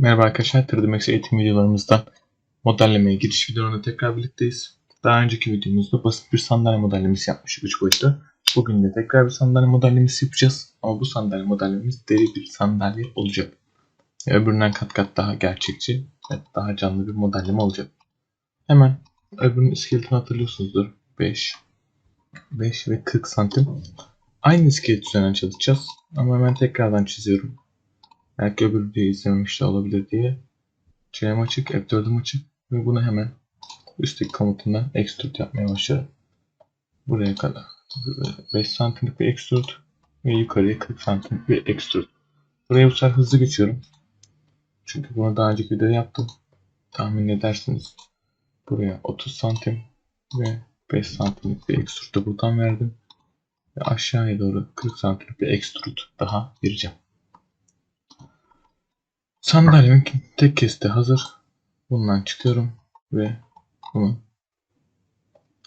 Merhaba arkadaşlar, 3D eğitim videolarımızdan modellemeye giriş videolarında tekrar birlikteyiz. Daha önceki videomuzda basit bir sandalye modellemesi yapmıştık 3 boyutlu. Bugün de tekrar bir sandalye modellemesi yapacağız. Ama bu sandalye modellememiz deri bir sandalye olacak. Öbüründen kat kat daha gerçekçi ve daha canlı bir modelleme olacak. Hemen öbürünün iskeletini hatırlıyorsunuzdur. 5, 5 ve 40 santim. Aynı iskelet üzerinden çalışacağız. Ama hemen tekrardan çiziyorum. Belki öbür videoyu izlememiş de olabilir diye. CM açık, F4'üm açık ve bunu hemen üstteki komutundan extrude yapmaya başlıyorum. Buraya kadar 5 santimlik bir extrude ve yukarıya 40 santimlik bir extrude. Buraya bu sefer hızlı geçiyorum. Çünkü bunu daha önceki videoda yaptım. Tahmin edersiniz. Buraya 30 santim ve 5 santimlik bir extrude buradan verdim. Ve aşağıya doğru 40 santimlik bir extrude daha vereceğim. Sandalyemin tek kesti hazır. Bundan çıkıyorum ve bunu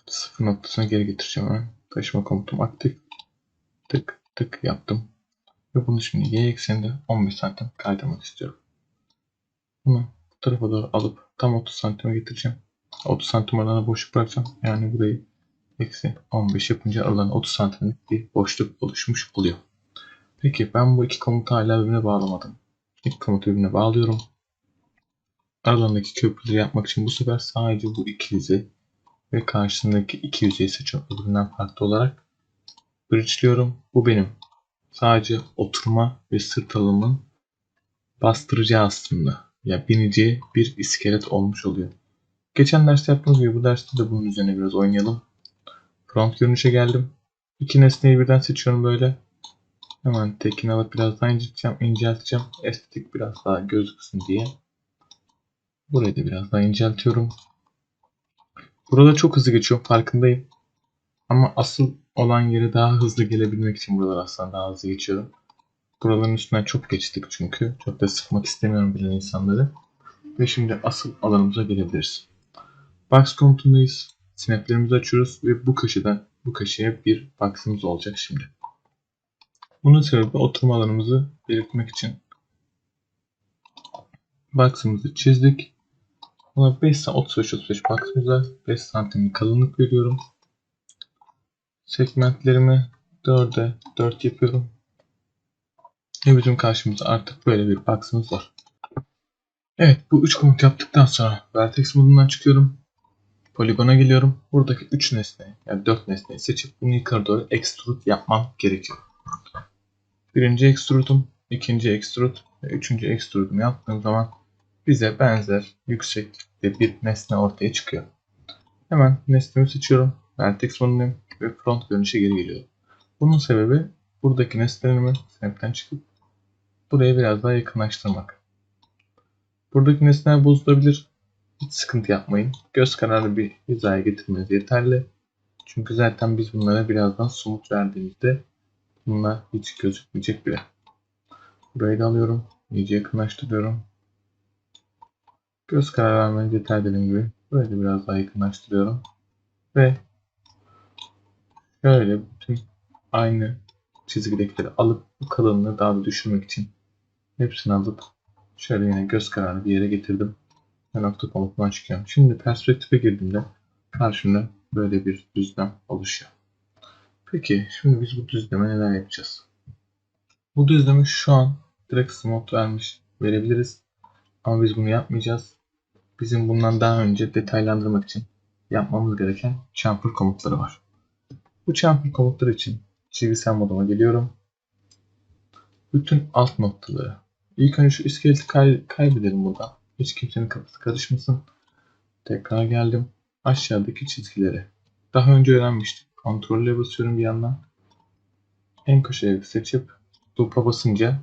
sıfır noktasına geri getireceğim hemen. Taşıma komutum aktif. Tık tık yaptım. Ve bunu şimdi y ekseninde 15 santim kaydırmak istiyorum. Bunu bu tarafa doğru alıp tam 30 santime getireceğim. 30 santim aralığına boşluk bırakacağım. Yani burayı eksi 15 yapınca aralarına 30 santimlik bir boşluk oluşmuş oluyor. Peki ben bu iki komutu hala birbirine bağlamadım. İlk birbirine bağlıyorum. Aralarındaki köprüleri yapmak için bu sefer sadece bu iki yüzey ve karşısındaki iki yüzeyi seçiyorum. Birbirinden farklı olarak bridge'liyorum. Bu benim. Sadece oturma ve sırt alımın bastıracağı aslında. Ya bineceği bir iskelet olmuş oluyor. Geçen derste yaptığımız gibi bu derste de bunun üzerine biraz oynayalım. Front görünüşe geldim. İki nesneyi birden seçiyorum böyle. Hemen tekini alıp biraz daha incelteceğim, incelteceğim. Estetik biraz daha gözüksün diye. Burayı da biraz daha inceltiyorum. Burada çok hızlı geçiyorum farkındayım. Ama asıl olan yere daha hızlı gelebilmek için buralar aslında daha hızlı geçiyorum. Buraların üstünden çok geçtik çünkü. Çok da sıkmak istemiyorum bilen insanları. Ve şimdi asıl alanımıza gelebiliriz. Box komutundayız. Snaplerimizi açıyoruz ve bu köşeden bu köşeye bir box'ımız olacak şimdi. Bunun sebebi oturma alanımızı belirtmek için box'ımızı çizdik. Buna 5 35 35 box'ımıza 5 santim kalınlık veriyorum. Segmentlerimi 4'e 4 yapıyorum. Ve bizim karşımızda artık böyle bir box'ımız var. Evet bu 3 komut yaptıktan sonra vertex modundan çıkıyorum. Poligona geliyorum. Buradaki 3 nesne yani 4 nesneyi seçip bunu yukarı doğru extrude yapmam gerekiyor. Birinci extrude'um, ikinci extrude ve üçüncü extrude'umu yaptığım zaman bize benzer yükseklikte bir nesne ortaya çıkıyor. Hemen nesnemi seçiyorum. Vertex modundayım ve front görünüşe geri geliyorum. Bunun sebebi buradaki nesnelerimi snap'ten çıkıp buraya biraz daha yakınlaştırmak. Buradaki nesneler bozulabilir. Hiç sıkıntı yapmayın. Göz kararı bir hizaya getirmeniz yeterli. Çünkü zaten biz bunlara birazdan somut verdiğimizde bunlar hiç gözükmeyecek bile. Burayı da alıyorum. İyice yakınlaştırıyorum. Göz kararı vermeniz yeter dediğim gibi. Burayı da biraz daha yakınlaştırıyorum. Ve şöyle bütün aynı çizgidekileri alıp bu kalınlığı daha da düşürmek için hepsini alıp şöyle yine göz kararı bir yere getirdim. Ve nokta komutundan çıkıyorum. Şimdi perspektife girdiğimde karşımda böyle bir düzlem oluşuyor. Peki şimdi biz bu düzleme neler yapacağız? Bu düzlemi şu an direkt smooth vermiş verebiliriz. Ama biz bunu yapmayacağız. Bizim bundan daha önce detaylandırmak için yapmamız gereken chamfer komutları var. Bu chamfer komutları için çizgisel moduma geliyorum. Bütün alt noktaları. İlk önce şu iskeleti kay kaybedelim buradan. Hiç kimsenin kafası karışmasın. Tekrar geldim. Aşağıdaki çizgileri. Daha önce öğrenmiştik. Kontrolle basıyorum bir yandan. En köşeyi seçip loop'a basınca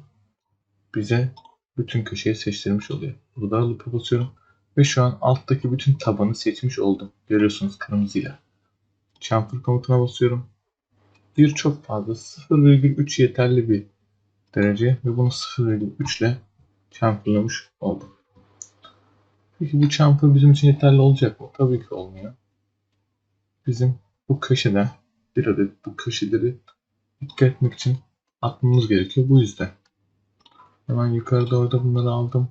bize bütün köşeyi seçtirmiş oluyor. Burada loop'a basıyorum. Ve şu an alttaki bütün tabanı seçmiş oldum. Görüyorsunuz kırmızıyla. Chamfer komutuna basıyorum. Bir çok fazla 0,3 yeterli bir derece ve bunu 0,3 ile chamferlamış oldum. Peki bu chamfer bizim için yeterli olacak mı? Tabii ki olmuyor. Bizim bu köşeden bir adet bu köşeleri etmek için atmamız gerekiyor. Bu yüzden. Hemen yukarı doğru da bunları aldım.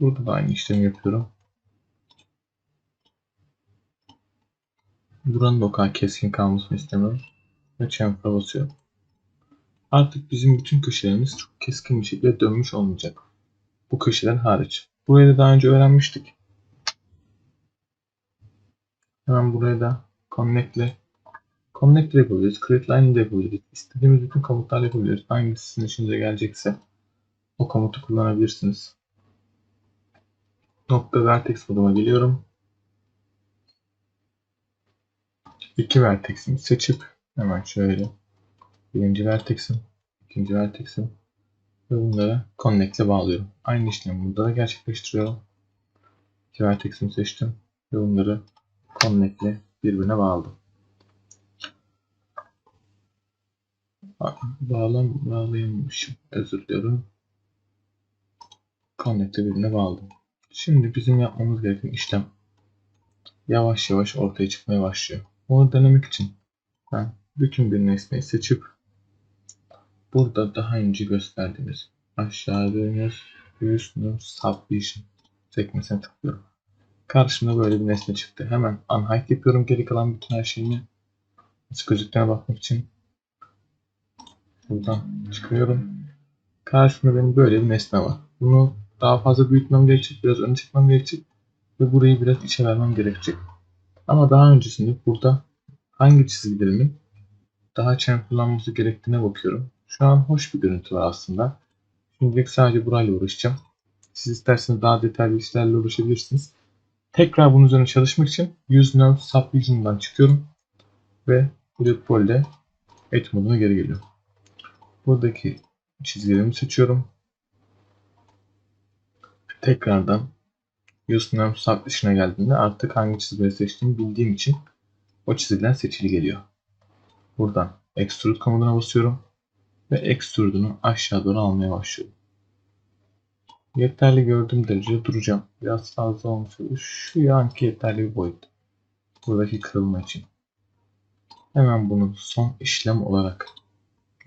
Burada da aynı işlemi yapıyorum. Buranın da o kadar keskin kalmasını istemiyorum. Ve chamfer'a basıyorum. Artık bizim bütün köşelerimiz çok keskin bir şekilde dönmüş olmayacak. Bu köşeler hariç. Burayı da daha önce öğrenmiştik. Hemen buraya da connect'le connect yapabiliriz. Create line de yapabiliriz. İstediğimiz bütün komutlarla yapabiliriz. Hangisi sizin işinize gelecekse o komutu kullanabilirsiniz. Nokta vertex moduma geliyorum. İki verteximi seçip hemen şöyle birinci vertexim, ikinci vertexim ve bunları connect ile bağlıyorum. Aynı işlemi burada da gerçekleştiriyorum. İki verteximi seçtim ve bunları connect ile birbirine bağladım. Bağlam, bağlayamamışım. Özür diliyorum. Connect ile birbirine bağladım. Şimdi bizim yapmamız gereken işlem yavaş yavaş ortaya çıkmaya başlıyor. Onu denemek için ben bütün bir nesneyi seçip burada daha önce gösterdiğimiz aşağı dönüyoruz. Use Subdivision sekmesine tıklıyorum. Karşımda böyle bir nesne çıktı. Hemen unhide yapıyorum geri kalan bütün her şeyini. Nasıl gözüktüğüne bakmak için. Buradan çıkıyorum. Karşımda benim böyle bir nesne var. Bunu daha fazla büyütmem gerekecek. Biraz öne çekmem gerekecek. Ve burayı biraz içe vermem gerekecek. Ama daha öncesinde burada hangi çizgilerimin daha chamferlanması gerektiğine bakıyorum. Şu an hoş bir görüntü var aslında. Şimdilik sadece burayla uğraşacağım. Siz isterseniz daha detaylı işlerle uğraşabilirsiniz. Tekrar bunun üzerine çalışmak için Use Nerve Subdivision'dan çıkıyorum. Ve Bullet Pole'de moduna geri geliyorum. Buradaki çizgilerimi seçiyorum. Tekrardan Use Nerve Subdivision'a geldiğinde artık hangi çizgileri seçtiğimi bildiğim için o çizgiler seçili geliyor. Buradan Extrude komutuna basıyorum ve Extrude'unu aşağı doğru almaya başlıyorum. Yeterli gördüğüm derecede duracağım. Biraz fazla olmuş. Şu anki yeterli bir boyut. Buradaki kırılma için. Hemen bunu son işlem olarak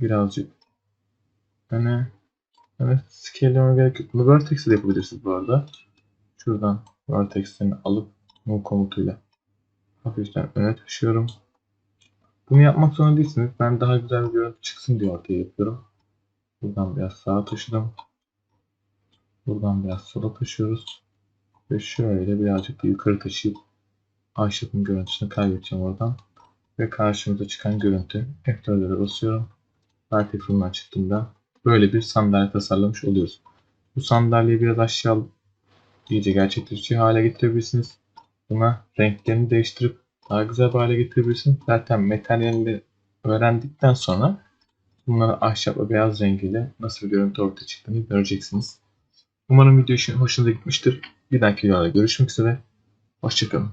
birazcık öne öne scale'leme gerek yok. Bunu ile yapabilirsiniz bu arada. Şuradan vertex'lerini alıp move komutuyla hafiften öne taşıyorum. Bunu yapmak zorunda değilsiniz. Ben daha güzel bir görüntü çıksın diye ortaya yapıyorum. Buradan biraz sağa taşıdım. Buradan biraz sola taşıyoruz. Ve şöyle birazcık da yukarı taşıyıp ahşabın görüntüsünü kaybedeceğim oradan. Ve karşımıza çıkan görüntü F4'e basıyorum. Vertex'ından çıktığında böyle bir sandalye tasarlamış oluyoruz. Bu sandalyeyi biraz aşağı iyice gerçekçi hale getirebilirsiniz. Buna renklerini değiştirip daha güzel bir hale getirebilirsiniz. Zaten materyalleri öğrendikten sonra bunları ahşap ve beyaz rengiyle nasıl bir görüntü ortaya çıktığını göreceksiniz. Umarım video hoşunuza gitmiştir. Bir dahaki videoda görüşmek üzere. Hoşçakalın.